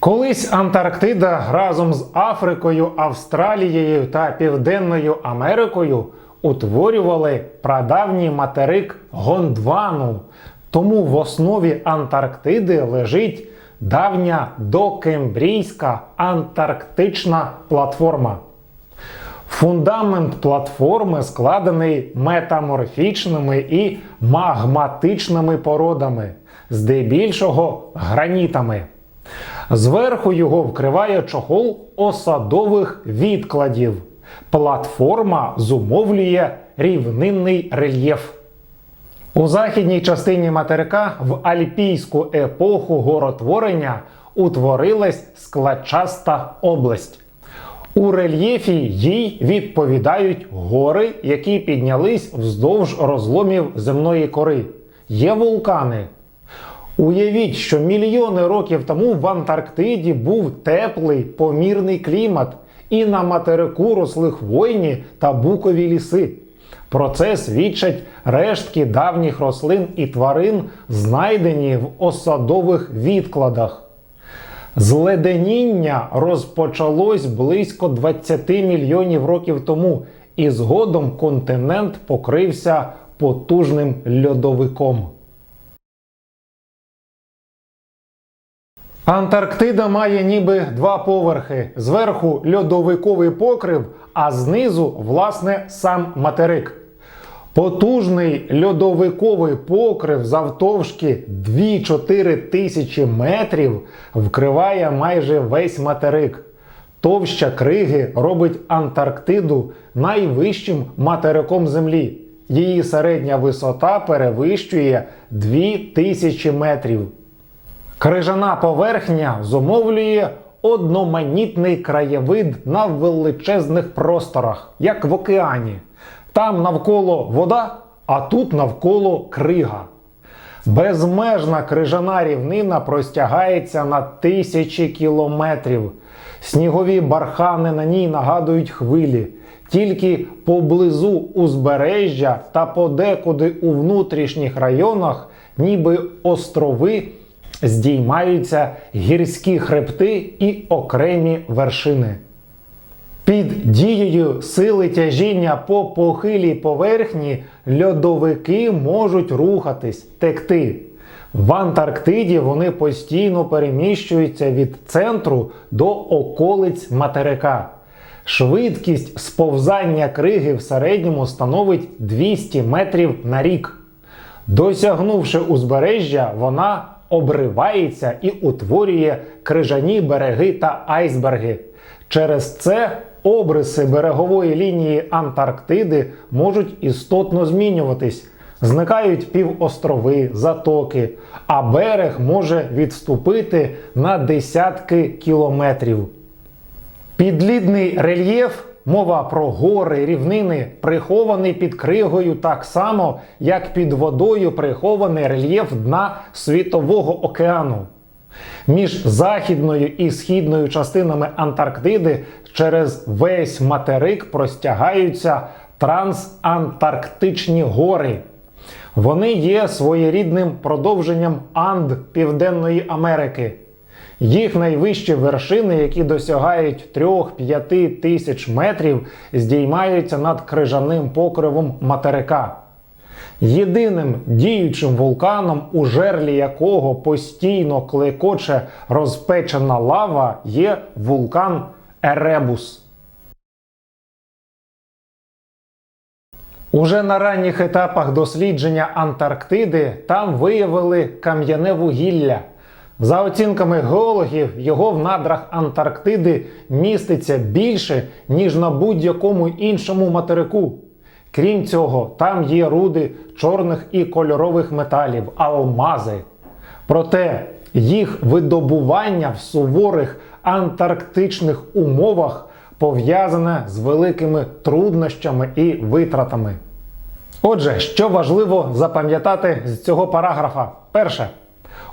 Колись Антарктида разом з Африкою, Австралією та Південною Америкою утворювали прадавній материк Гондвану. Тому в основі Антарктиди лежить давня докембрійська антарктична платформа. Фундамент платформи складений метаморфічними і магматичними породами, здебільшого гранітами. Зверху його вкриває чохол осадових відкладів. Платформа зумовлює рівнинний рельєф. У західній частині материка в альпійську епоху горотворення утворилась складчаста область. У рельєфі їй відповідають гори, які піднялись вздовж розломів земної кори. Є вулкани. Уявіть, що мільйони років тому в Антарктиді був теплий помірний клімат, і на материку росли хвойні та букові ліси. Про це свідчать рештки давніх рослин і тварин, знайдені в осадових відкладах. Зледеніння розпочалось близько 20 мільйонів років тому, і згодом континент покрився потужним льодовиком. Антарктида має ніби два поверхи: зверху льодовиковий покрив, а знизу, власне, сам материк. Потужний льодовиковий покрив завтовшки 2-4 тисячі метрів вкриває майже весь материк. Товща криги робить Антарктиду найвищим материком Землі. Її середня висота перевищує 2000 метрів. Крижана поверхня зумовлює одноманітний краєвид на величезних просторах, як в океані. Там навколо вода, а тут навколо крига. Безмежна крижана рівнина простягається на тисячі кілометрів. Снігові бархани на ній нагадують хвилі. Тільки поблизу узбережжя та подекуди у внутрішніх районах, ніби острови, здіймаються гірські хребти і окремі вершини. Під дією сили тяжіння по похилій поверхні льодовики можуть рухатись, текти. В Антарктиді вони постійно переміщуються від центру до околиць материка. Швидкість сповзання криги в середньому становить 200 метрів на рік. Досягнувши узбережжя, вона обривається і утворює крижані береги та айсберги. Через це обриси берегової лінії Антарктиди можуть істотно змінюватись. Зникають півострови, затоки, а берег може відступити на десятки кілометрів. Підлідний рельєф, мова про гори, рівнини, прихований під кригою так само, як під водою прихований рельєф дна Світового океану. Між західною і східною частинами Антарктиди через весь материк простягаються трансантарктичні гори. Вони є своєрідним продовженням Анд Південної Америки. Їх найвищі вершини, які досягають 3-5 тисяч метрів, здіймаються над крижаним покривом материка. Єдиним діючим вулканом, у жерлі якого постійно клекоче розпечена лава, є вулкан Еребус. Уже на ранніх етапах дослідження Антарктиди там виявили кам'яне вугілля. За оцінками геологів, його в надрах Антарктиди міститься більше, ніж на будь-якому іншому материку. Крім цього, там є руди чорних і кольорових металів, алмази. Проте їх видобування в суворих антарктичних умовах пов'язане з великими труднощами і витратами. Отже, що важливо запам'ятати з цього параграфа? Перше.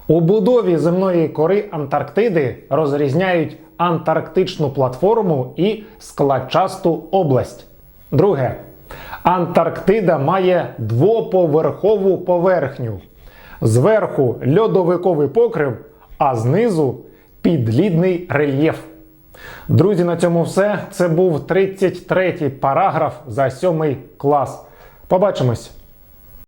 У будові земної кори Антарктиди розрізняють антарктичну платформу і складчасту область. Друге. Антарктида має двоповерхову поверхню. Зверху льодовиковий покрив, а знизу підлідний рельєф. Друзі, на цьому все. Це був 33-й параграф за 7 клас. Побачимось!